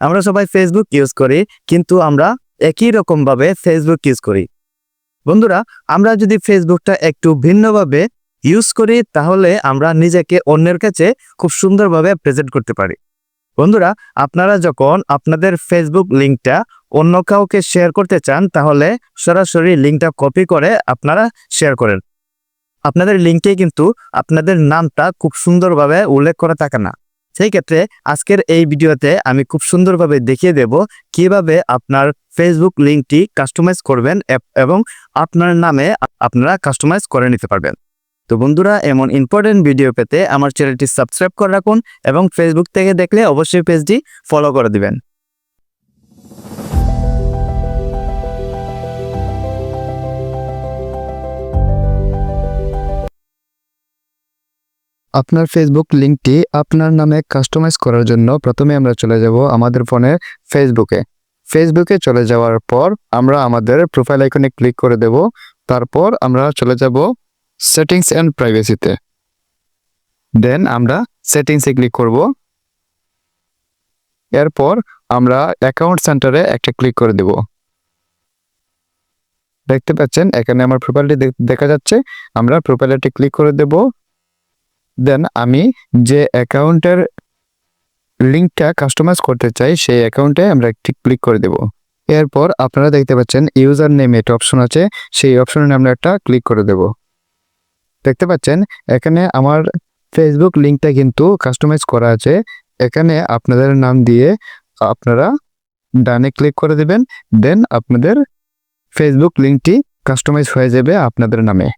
আমরা সবাই Facebook use করি, কিন্তু আমরা একই রকম ভাবে ফেসবুক ইউজ করি। বন্ধুরা, আমরা যদি ফেসবুকটা একটু ভিন্নভাবে ইউজ করি, তাহলে আমরা নিজেকে অন্যের কাছে খুব সুন্দরভাবে প্রেজেন্ট করতে পারি। বন্ধুরা, আপনারা যখন আপনাদের ফেসবুক লিঙ্কটা অন্য কাউকে শেয়ার করতে চান, তাহলে সরাসরি লিঙ্কটা কপি করে আপনারা শেয়ার করেন। আপনাদের লিঙ্কে কিন্তু আপনাদের নামটা খুব সুন্দরভাবে উল্লেখ করা থাকে না। সেই ক্ষেত্রে আজকের এই ভিডিওতে আমি খুব সুন্দরভাবে দেখিয়ে দেব কীভাবে আপনার ফেসবুক লিঙ্কটি কাস্টমাইজ করবেন এব- আপনার নামে আপনারা কাস্টমাইজ করে নিতে পারবেন। তো বন্ধুরা, এমন ইম্পর্টেন্ট ভিডিও পেতে আমার চ্যানেলটি সাবস্ক্রাইব করে রাখুন এবং ফেসবুক থেকে দেখলে অবশ্যই পেজটি ফলো করে দিবেন। আপনার ফেসবুক লিঙ্কটি আপনার নামে কাস্টমাইজ করার জন্য প্রথমে আমরা চলে যাব আমাদের ফোনে ফেসবুকে ফেসবুকে চলে যাওয়ার পর আমরা আমাদের প্রোফাইল আইকনে ক্লিক করে দেব। তারপর আমরা চলে যাব সেটিংস অ্যান্ড প্রাইভেসিতে দেন আমরা সেটিংসে ক্লিক করব। এরপর আমরা অ্যাকাউন্ট সেন্টারে একটা ক্লিক করে দেব। দেখতে পাচ্ছেন এখানে আমার প্রোফাইলটি দেখা যাচ্ছে। আমরা প্রোফাইলটি ক্লিক করে দেব। দেন আমি যে অ্যাকাউন্টের লিঙ্কটা কাস্টমাইজ করতে চাই, সেই অ্যাকাউন্টে আমরা একটি ক্লিক করে দেব। এরপর আপনারা দেখতে পাচ্ছেন ইউজার নেম একটা অপশন আছে, সেই অপশনে আমরা একটা ক্লিক করে দেব। দেখতে পাচ্ছেন, এখানে আমার ফেসবুক লিঙ্কটা কিন্তু কাস্টমাইজ করা আছে। এখানে আপনাদের নাম দিয়ে আপনারা ডানে ক্লিক করে দেবেন, দেন আপনাদের ফেসবুক লিঙ্কটি কাস্টমাইজ হয়ে যাবে আপনাদের নামে।